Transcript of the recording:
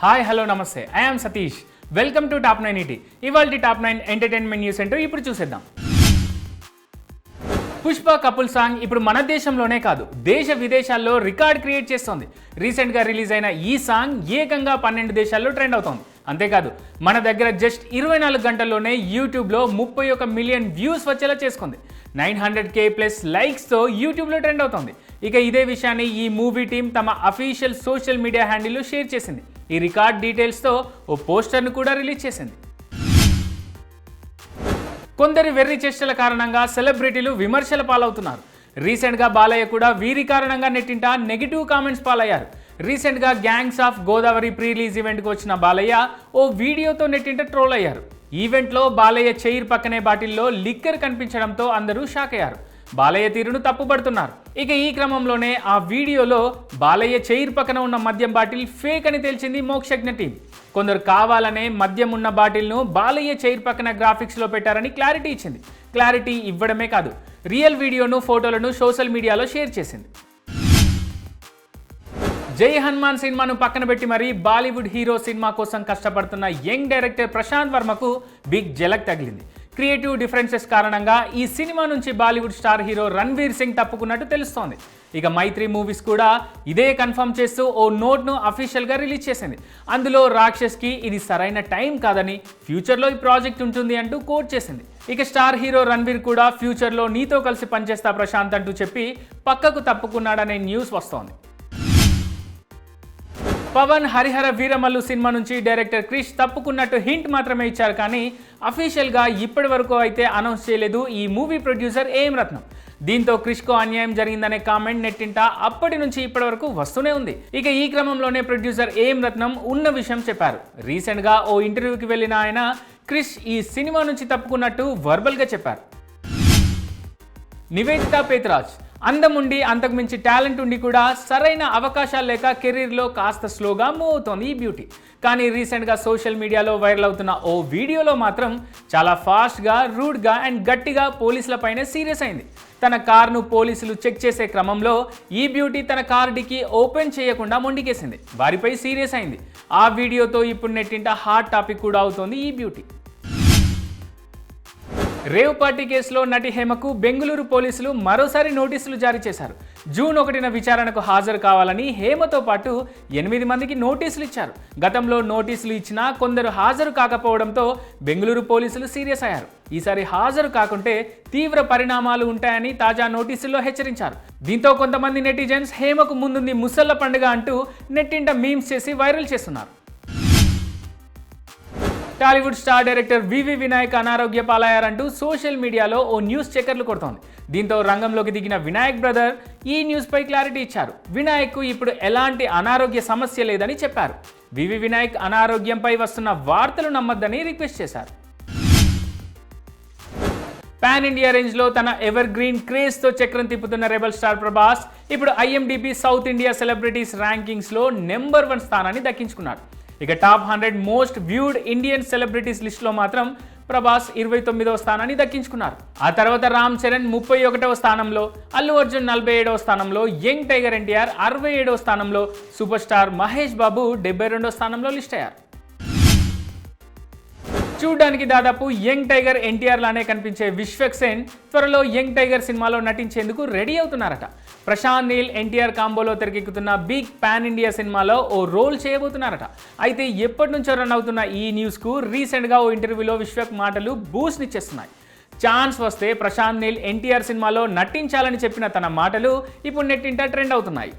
Hi hello నమస్తే. I'm Satish. Welcome to top nine ET ఇవాళ top nine entertainment news ఏంటో ఇప్పుడు చూసేద్దాం. పుష్ప కపుల్ సాంగ్ ఇప్పుడు మన దేశంలోనే కాదు దేశ విదేశాల్లో రికార్డ్ క్రియేట్ చేస్తోంది. రీసెంట్గా రిలీజ్ అయిన ఈ సాంగ్ ఏకంగా పన్నెండు దేశాల్లో ట్రెండ్ అవుతోంది. అంతేకాదు మన దగ్గర జస్ట్ ఇరవై నాలుగు గంటల్లోనే యూట్యూబ్లో ముప్పై ఒక మిలియన్ వ్యూస్ వచ్చేలా చేసుకుంది. నైన్ హండ్రెడ్ కే ప్లస్ లైక్స్తో యూట్యూబ్లో ట్రెండ్ అవుతోంది. ఇక ఇదే విషయాన్ని ఈ మూవీ టీం తమ అఫీషియల్ సోషల్ మీడియా హ్యాండిల్లో షేర్ చేసింది. ఈ రికార్డ్ డీటెయిల్స్తో ఓ పోస్టర్ను కూడా రిలీజ్ చేసింది. కొందరి వెర్రి చేష్టల కారణంగా సెలబ్రిటీలు విమర్శల పాలవుతున్నారు. రీసెంట్గా బాలయ్య కూడా వీరి కారణంగా నెట్టింట నెగిటివ్ కామెంట్స్ పాలయ్యారు. రీసెంట్గా gangs of Godavari pre release ఈవెంట్కి వచ్చిన బాలయ్య ఓ వీడియోతో నెట్టింట ట్రోల్ అయ్యారు. ఈవెంట్లో బాలయ్య చైర్ పక్కనే బాటిల్లో లిక్కర్ కనిపించడంతో అందరూ షాక్ అయ్యారు బాలయ్య తీరును తప్పుపడుతున్నారు. ఇక ఈ క్రమంలోనే ఆ వీడియోలో బాలయ్య చైర్ పక్కన ఉన్న మద్యం బాటిల్ ఫేక్ అని తెలిసింది మోక్షజ్ఞ టీం. కొందరు కావాలనే మద్యం ఉన్న బాటిల్ను బాలయ్య చైర్ పక్కన గ్రాఫిక్స్లో పెట్టారని క్లారిటీ ఇచ్చింది. క్లారిటీ ఇవ్వడమే కాదు రియల్ వీడియోను ఫోటోలను సోషల్ మీడియాలో షేర్ చేసింది. జై హనుమాన్ సినిమాను పక్కన పెట్టి మరీ బాలీవుడ్ హీరో సినిమా కోసం కష్టపడుతున్న యంగ్ డైరెక్టర్ ప్రశాంత్ వర్మకు బిగ్ జలక్ తగిలింది. క్రియేటివ్ డిఫరెన్సెస్ కారణంగా ఈ సినిమా నుంచి Bollywood star hero Ranveer Singh తప్పుకున్నట్టు తెలుస్తోంది. ఇక మైత్రి మూవీస్ కూడా ఇదే కన్ఫర్మ్ చేస్తూ ఓ నోట్ను అఫీషియల్గా రిలీజ్ చేసింది. అందులో రాక్షస్కి ఇది సరైన టైం కాదని ఫ్యూచర్లో ఈ ప్రాజెక్ట్ ఉంటుంది అంటూ కోట్ చేసింది. ఇక స్టార్ హీరో రణ్వీర్ కూడా ఫ్యూచర్లో నీతో కలిసి పనిచేస్తా ప్రశాంత్ అంటూ చెప్పి పక్కకు తప్పుకున్నాడనే న్యూస్ వస్తోంది. పవన్ హరిహర వీరమల్లు సినిమా నుంచి డైరెక్టర్ క్రిష్ తప్పుకున్నట్టు హింట్ మాత్రమే ఇచ్చారు కానీ అఫీషియల్గా ఇప్పటి వరకు అయితే అనౌన్స్ చేయలేదు ఈ మూవీ ప్రొడ్యూసర్ ఏం రత్నం. దీంతో క్రిష్కు అన్యాయం జరిగిందనే కామెంట్ నెట్టింట అప్పటి నుంచి ఇప్పటి వరకు వస్తూనే ఉంది. ఇక ఈ క్రమంలోనే ప్రొడ్యూసర్ ఏం రత్నం ఉన్న విషయం చెప్పారు. రీసెంట్గా ఓ ఇంటర్వ్యూకి వెళ్ళిన ఆయన క్రిష్ ఈ సినిమా నుంచి తప్పుకున్నట్టు వర్బల్గా చెప్పారు. నివేదిత పేతరాజ్ అందం ఉండి అంతకుమించి టాలెంట్ ఉండి కూడా సరైన అవకాశాలు లేక కెరీర్లో కాస్త స్లోగా మూవ్ అవుతోంది ఈ బ్యూటీ. కానీ రీసెంట్గా సోషల్ మీడియాలో వైరల్ అవుతున్న ఓ వీడియోలో మాత్రం చాలా ఫాస్ట్గా రూడ్గా అండ్ గట్టిగా పోలీసులపైనే సీరియస్ అయింది. తన కార్ను పోలీసులు చెక్ చేసే క్రమంలో ఈ బ్యూటీ తన కార్ డికి ఓపెన్ చేయకుండా మొండికేసింది. వారిపై సీరియస్ అయింది. ఆ వీడియోతో ఇప్పుడు నెట్టింట హాట్ టాపిక్ కూడా అవుతోంది ఈ బ్యూటీ. రేవ్ పార్టీ కేసులో నటి హేమకు బెంగళూరు పోలీసులు మరోసారి నోటీసులు జారీ చేశారు. జూన్ ఒకటిన విచారణకు హాజరు కావాలని హేమతో పాటు ఎనిమిది మందికి నోటీసులు ఇచ్చారు. గతంలో నోటీసులు ఇచ్చినా కొందరు హాజరు కాకపోవడంతో బెంగళూరు పోలీసులు సీరియస్ అయ్యారు. ఈసారి హాజరు కాకుంటే తీవ్ర పరిణామాలు ఉంటాయని తాజా నోటీసుల్లో హెచ్చరించారు. దీంతో కొంతమంది నెటిజన్స్ హేమకు ముందుంది ముసళ్ళ పండుగ అంటూ నెట్టింట మీమ్స్ చేసి వైరల్ చేస్తున్నారు. Tollywood star director VV Vinayak అనారోగ్య పాలయ్యారంటూ సోషల్ మీడియాలో ఓ న్యూస్ చెక్కర్లు కొడుతోంది. దీంతో రంగంలోకి దిగిన వినాయక్ బ్రదర్ ఈ న్యూస్పై క్లారిటీ ఇచ్చారు. వినాయక్ ఇప్పుడు ఎలాంటి అనారోగ్య సమస్య లేదని చెప్పారు. వివి వినాయక్ అనారోగ్యంపై వస్తున్న వార్తలు నమ్మొద్దని రిక్వెస్ట్ చేశారు. పాన్ ఇండియా రేంజ్లో తన ఎవర్ గ్రీన్ క్రేజ్తో చక్రం తిప్పుతున్న రెబల్ స్టార్ ప్రభాస్ ఇప్పుడు ఐఎండిబి సౌత్ ఇండియా సెలబ్రిటీస్ ర్యాంకింగ్స్లో నెంబర్ వన్ స్థానాన్ని దక్కించుకున్నాడు. ఇక top hundred most viewed Indian celebrities లిస్ట్లో మాత్రం ప్రభాస్ ఇరవై తొమ్మిదవ స్థానాన్ని దక్కించుకున్నారు. ఆ తర్వాత రామ్ చరణ్ ముప్పై ఒకటవ స్థానంలో అల్లు అర్జున్ నలభై ఏడవ స్థానంలో యంగ్ టైగర్ ఎన్టీఆర్ అరవై ఏడవ స్థానంలో సూపర్ స్టార్ మహేష్ బాబు డెబ్బై రెండవ స్థానంలో లిస్ట్ అయ్యారు. చూడ్డానికి దాదాపు యంగ్ టైగర్ ఎన్టీఆర్ లానే కనిపించే విశ్వక్ సేన్ త్వరలో యంగ్ టైగర్ సినిమాలో నటించేందుకు రెడీ అవుతున్నారట. ప్రశాంత్ నీల్ ఎన్టీఆర్ కాంబోలో తెరకెక్కుతున్న బిగ్ పాన్ ఇండియా సినిమాలో ఓ రోల్ చేయబోతున్నారట. అయితే ఎప్పటి నుంచో రన్ అవుతున్న ఈ న్యూస్కు రీసెంట్గా ఓ ఇంటర్వ్యూలో విశ్వక్ మాటలు బూస్నిచ్చేస్తున్నాయి ఛాన్స్ వస్తే ప్రశాంత్ నీల్ ఎన్టీఆర్ సినిమాలో నటించాలని చెప్పిన తన మాటలు ఇప్పుడు నెట్టింట ట్రెండ్ అవుతున్నాయి.